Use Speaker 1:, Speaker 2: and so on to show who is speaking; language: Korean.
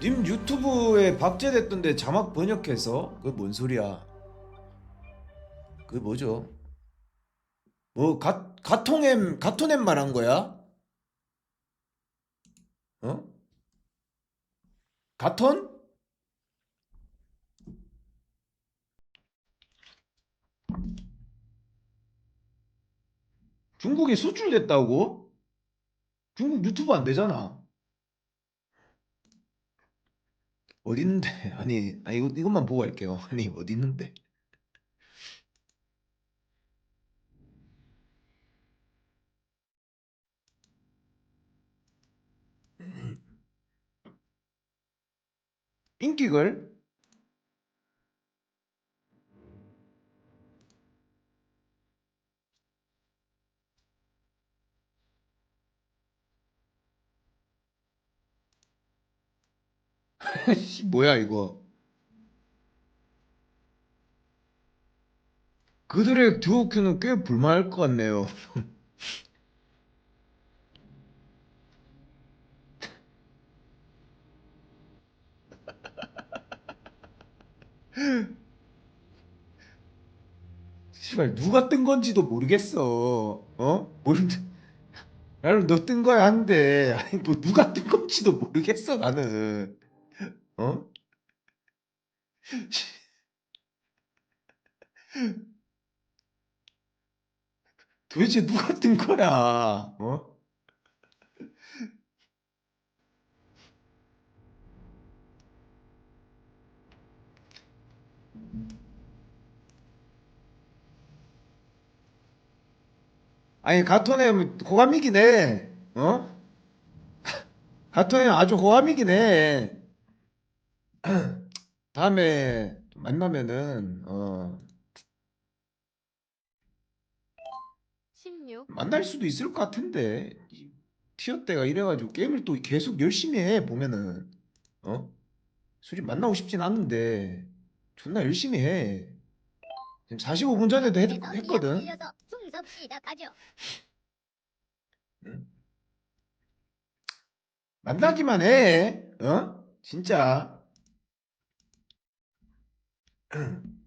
Speaker 1: 님 유튜브에 박제됐던데 자막 번역해서 그뭔 소리야? 그 뭐죠? 뭐 가, 가통엠 가토넴 말한 거야? 어? 가톤? 중국에 수출됐다고? 중국 유튜브 안 되잖아. 어디 있는데? 아니, 아 이거 이것만 보고 할게요. 아니 어디 있는데? 인기글? 뭐야 이거? 그들의 듀오큐는 꽤 불만할 것 같네요. 씨발 누가 뜬 건지도 모르겠어. 어? 뭘 나는 너 뜬 거야 한데 아니 뭐 누가 뜬 건지도 모르겠어 나는. 어? 도대체 누가 뜬 거야? 어? 아니 가토네 호감이긴 해. 어? 가토네 아주 호감이긴 해. 다음에 만나면은 어.
Speaker 2: 16
Speaker 1: 만날 수도 있을 것 같은데. 이 티어 때가 이래가지고 게임을 또 계속 열심히 해 보면은. 어? 솔직히 만나고 싶진 않은데. 존나 열심히 해. 지금 45분 전에도 했, 했거든.
Speaker 3: 빌려서 풍섭 시작하죠.
Speaker 1: 만나기만 해. 어? 진짜 Mm-hmm.